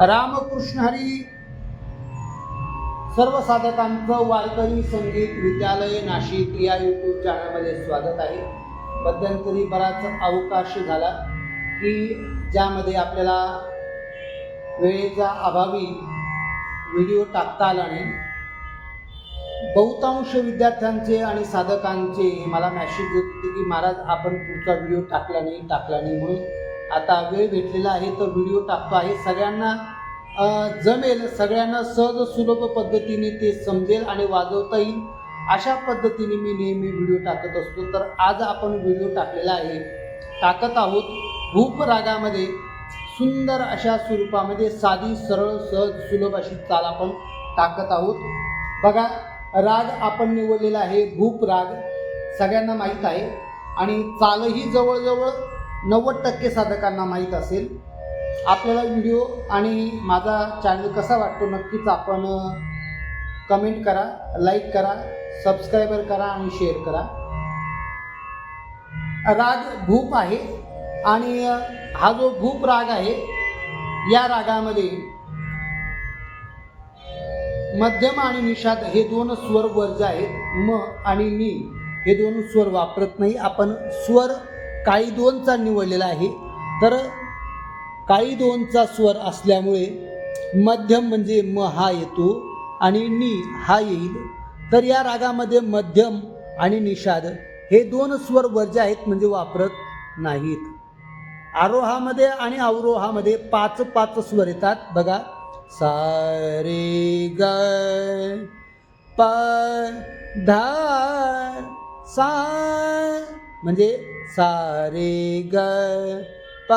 रामकृष्ण हरी सर्व साधकांचं वारकरी संगीत विद्यालय नाशिक या यूट्यूब चॅनलमध्ये स्वागत आहे. मध्यंतरी बराच अवकाश झाला की ज्यामध्ये आपल्याला वेळेचा अभावी व्हिडिओ टाकता आला नाही. बहुतांश विद्यार्थ्यांचे आणि साधकांचे मला मॅसेज येत होते की महाराज आपण पुढचा व्हिडिओ टाकला नाही टाकला नाही म्हणून आता वेळ भेटलेला आहे तर व्हिडिओ टाकतो आहे. सगळ्यांना जमेल सगळ्यांना सहज सुलभ पद्धतीने ते समजेल आणि वाजवता येईल. अशा पद्धतीने मी नेहमी व्हिडिओ टाकत असतो. तर आज आपण व्हिडिओ टाकलेला आहे. टाकत आहोत भूपरागामध्ये सुंदर अशा स्वरूपामध्ये साधी सरळ सहज सुलभ अशी चाल आपण टाकत आहोत. बघा राग आपण निवडलेला आहे भूप राग सगळ्यांना माहीत आहे. आणि चालही जवळजवळ नव्वद टक्के साधकांना माहीत असेल. आपल्याला व्हिडिओ आणि माझा चॅनल कसा वाटतो नक्कीच आपण कमेंट करा लाईक करा सबस्क्रायबर करा आणि शेअर करा. राग भूप आहे आणि हा जो भूप राग आहे या रागामध्ये मध्यम आणि निषाद हे दोन स्वर वर्ज आहेत. म आणि नी हे दोन स्वर वापरत नाही. आपण स्वर काळी दोनचा निवडलेला आहे. तर काळी दोनचा स्वर असल्यामुळे मध्यम म्हणजे म हा येतो आणि नी हा येईल. तर या रागामध्ये मध्यम आणि निषाद हे दोन स्वर वर्ज आहेत म्हणजे वापरत नाहीत. आरोहामध्ये आणि अवरोहामध्ये पाच पाच स्वर येतात. बघा. सारे ग प धा सा म्हणजे सा रे ग प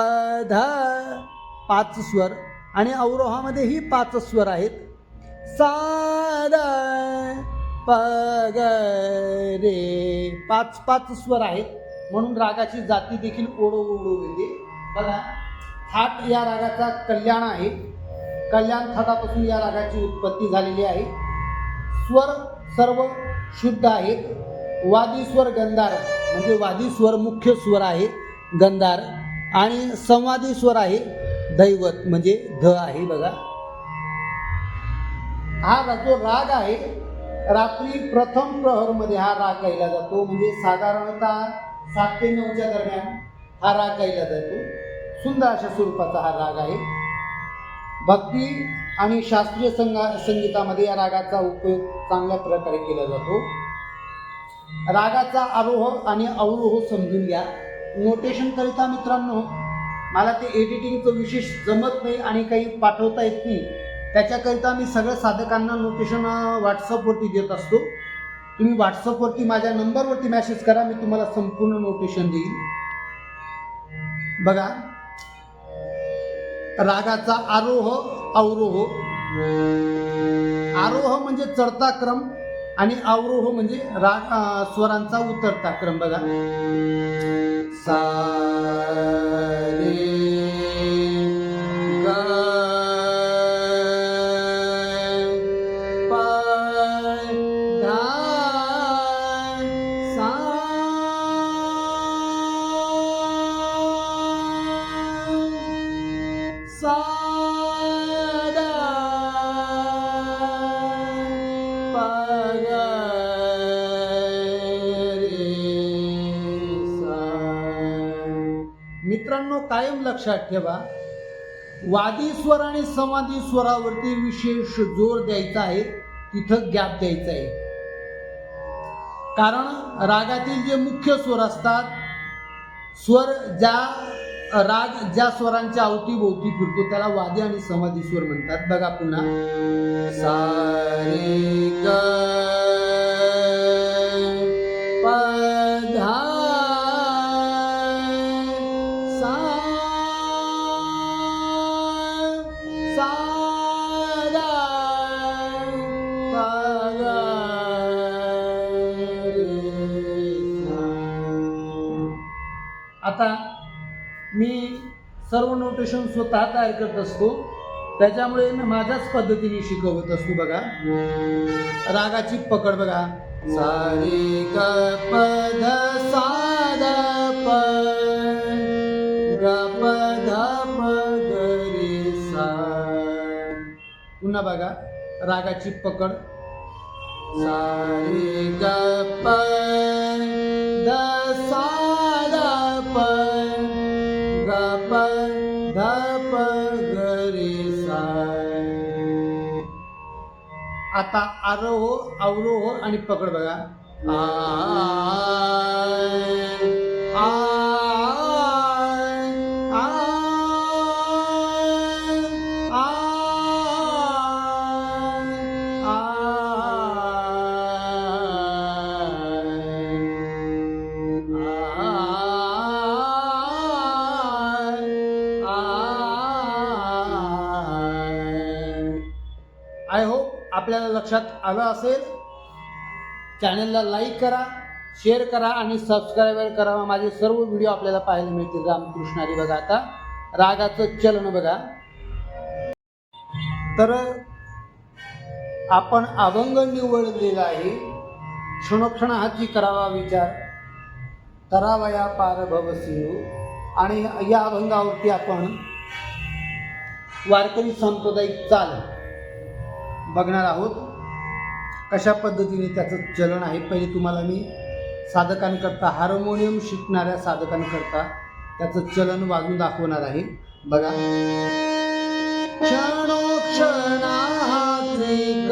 पाच स्वर. आणि अवरोहामध्येही पाच स्वर आहेत. साद पग प ग रे पाच पाच स्वर आहेत. म्हणून रागाची जाती देखील ओढो ओढू येते बघा थाट या रागाचा कल्याण आहे. कल्याण थाटापासून या रागाची उत्पत्ती झालेली आहे. स्वर सर्व शुद्ध आहेत. वादी स्वर गंधार. म्हणजे वादी स्वर मुख्य स्वर आहे गंधार. आणि संवादी स्वर आहे दैवत म्हणजे ध आहे बघा. हा जो राग आहे रात्री प्रथम प्रहरमध्ये हा राग गायला जातो. म्हणजे साधारणतः सात ते नऊच्या दरम्यान हा राग गायला जातो. सुंदर अशा स्वरूपाचा हा राग आहे. भक्ती आणि शास्त्रीय संगा संगीतामध्ये या रागाचा उपयोग चांगल्या प्रकारे केला जातो. रागाचा आरोह आणि अवरोह समजून घ्या. नोटेशन करिता मित्रांनो मला ते एडिटिंगचं विशेष जमत नाही आणि काही पाठवता येत नाही. त्याच्याकरिता मी सगळ्या साधकांना नोटेशन व्हॉट्सअपवरती देत असतो. तुम्ही व्हॉट्सअपवरती माझ्या नंबरवरती मेसेज करा मी तुम्हाला संपूर्ण नोटेशन देईल. बघा. रागाचा आरोह अवरोह. आरोह म्हणजे चढता क्रम. आणि अवरोह म्हणजे राग स्वरांचा उतरता क्रम बघा. सा रे मित्रांनो कायम लक्षात ठेवा वादी स्वर आणि समाधी स्वरावरती विशेष जोर द्यायचा आहे तिथं गॅप द्यायचा आहे. कारण रागातील जे मुख्य स्वर असतात स्वर ज्या राग ज्या स्वरांच्या अवतीभोवती फिरतो त्याला वादी आणि समाधी स्वर म्हणतात. बघा पुन्हा. सा आता मी सर्व नोटेशन स्वतः तयार करत असतो. त्याच्यामुळे मी माझ्याच पद्धतीने शिकवत असतो बघा. रागाची पकड बघा. सा पद ग प ध सा प ध रे सा. बघा. रागाची पकड. सारे ग प द सा आता आरोह अवरोह आणि पकड बघा आ आपल्याला लक्षात आलं असेल चॅनलला लाईक करा शेअर करा आणि सबस्क्राईबर करा. माझे सर्व व्हिडिओ आपल्याला पाहायला मिळतील. रामकृष्णारी बघा आता. रागाचं चलन बघा. तर आपण अभंग निवडलेला आहे. क्षणोक्षणाची करावा विचार. तरावया पारभव सिंह आणि या अभंगावरती आपण वारकरी सांप्रदायिक चाल. बघणार आहोत. कशा पद्धतीने त्याचं चलन आहे? पहिले तुम्हाला मी साधकांकरता हार्मोनियम शिकणाऱ्या साधकांकरता त्याचं चलन वाजून दाखवणार आहे. बघा. क्षणोक्षणाचे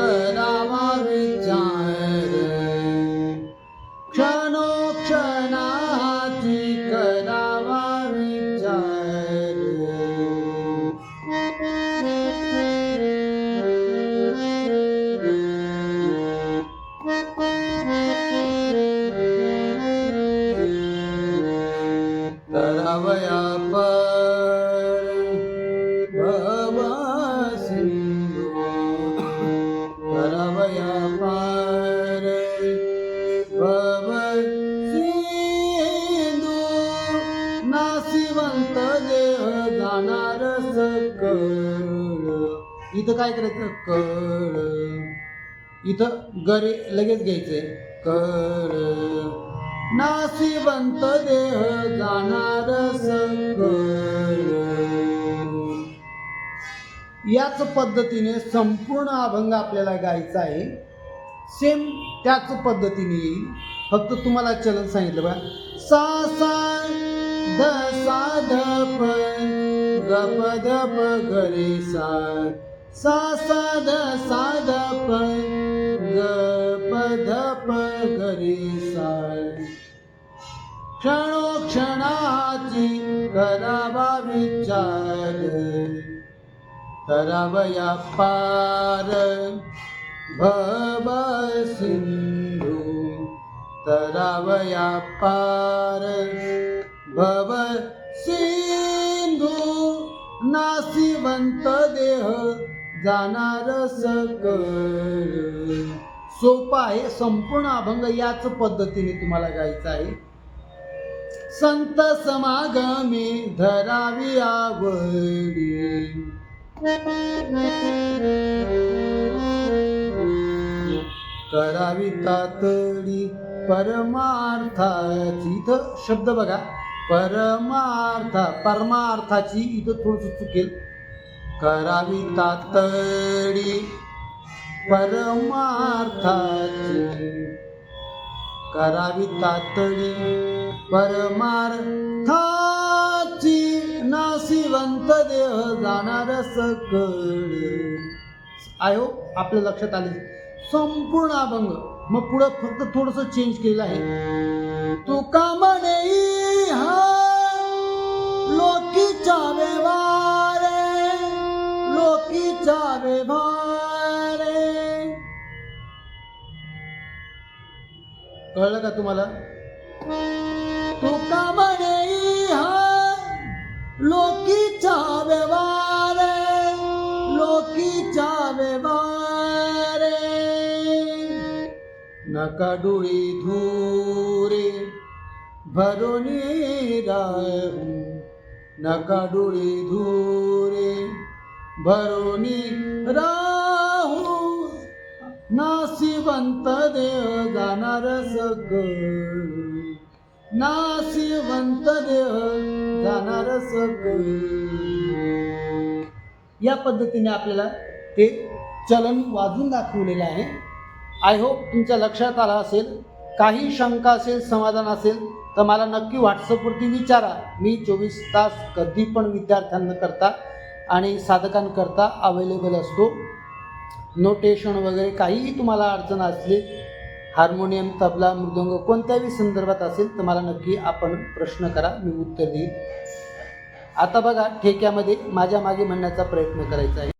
इथं गरे लगेच घ्यायचे. कर नाशिवंत देह जाणार याच पद्धतीने संपूर्ण अभंग आपल्याला गायचा आहे. सेम त्याच पद्धतीने येईल. फक्त तुम्हाला चलन सांगितलं बघा. सा सा ध सा ध प ग प ध प ग रे सा. सा सा ध सा ध प पद परि क्षणो क्षणाचि करावा विचार तरावया पार भव सिन्धु तरावया पार भव सिन्धु नासिवन्त देह जाणार सकळ. सोपा आहे संपूर्ण अभंग याच पद्धतीने तुम्हाला गायचा आहे. संत समागमी धरावी आवडी करावी तातडी परमार्थाची इथं शब्द बघा. परमार्थ परमार्थाची इथं थोडस चुकेल. करावी तातडी परमार्थाची करावी तातडी परमार्थाची नाशिवंत देह जाणार सकळे. आयो हो, आपल्या लक्षात आले. संपूर्ण अभंग. मग पुढं फक्त थोडस चेंज केलं आहे. तुका म्हणे हा लोकीच्या व्यवहारे लोकीच्या व्यवहारे कळलं का तुम्हाला? तुका म्हणे हा लोकीच्या व्यवहारे लोकीच्या व्यवहारे. नका डोळी धुरे भरोनी राहू नका डोळी धुरे भरुनी राहू. नासिवंत देव जाणार सग. नासिवंत देव जाणार सग. या पद्धतीने आपल्याला ते चलन वाजून दाखवलेलं आहे. आय होप तुमच्या लक्षात आला असेल. काही शंका असेल समाधान असेल तर मला नक्की व्हॉट्सअपवरती विचारा. मी चोवीस तास कधी पण विद्यार्थ्यांना करता आणि साधकांकरता अवेलेबल असतो. नोटेशन वगैरे काहीही तुम्हाला अडचण असली हार्मोनियम तबला मृदंग कोणत्याही संदर्भात असेल तर मला नक्की आपण प्रश्न करा मी उत्तर देईन. आता बघा ठेक्यामध्ये माझ्या मागे म्हणण्याचा प्रयत्न करायचा आहे.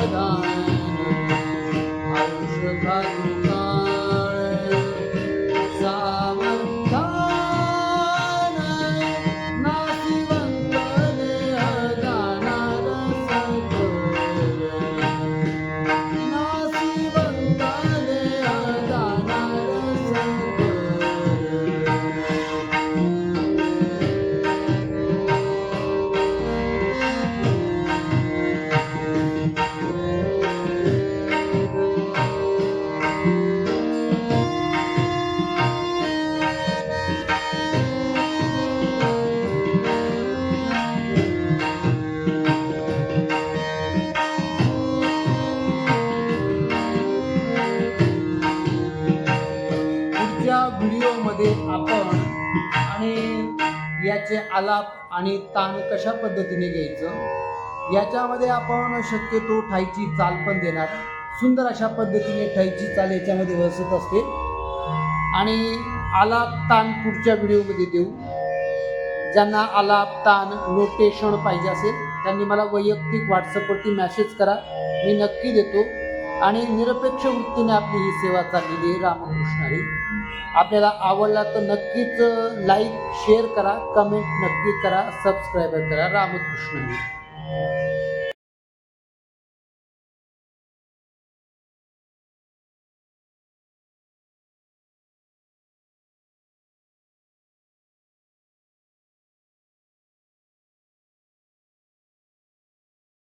那个 आलाप आणि ताण कशा पद्धतीने घ्यायचं? याच्यामध्ये आपण शक्यतो ठाईची चाल पण देणार. सुंदर अशा पद्धतीने ठाईची चाल याच्यामध्ये वसत असते. आणि आलाप ताण पुढच्या व्हिडिओमध्ये देऊ. ज्यांना आलाप ताण नोटेशन पाहिजे असेल त्यांनी मला वैयक्तिक व्हॉट्सअपवरती मेसेज करा. मी नक्की देतो. आणि निरपेक्ष वृत्तीने आपली ही सेवा चाललेली आहे रामकृष्णारी आपल्याला आवडला तर नक्कीच लाईक शेअर करा कमेंट नक्की करा सबस्क्राईब करा. रामकृष्ण.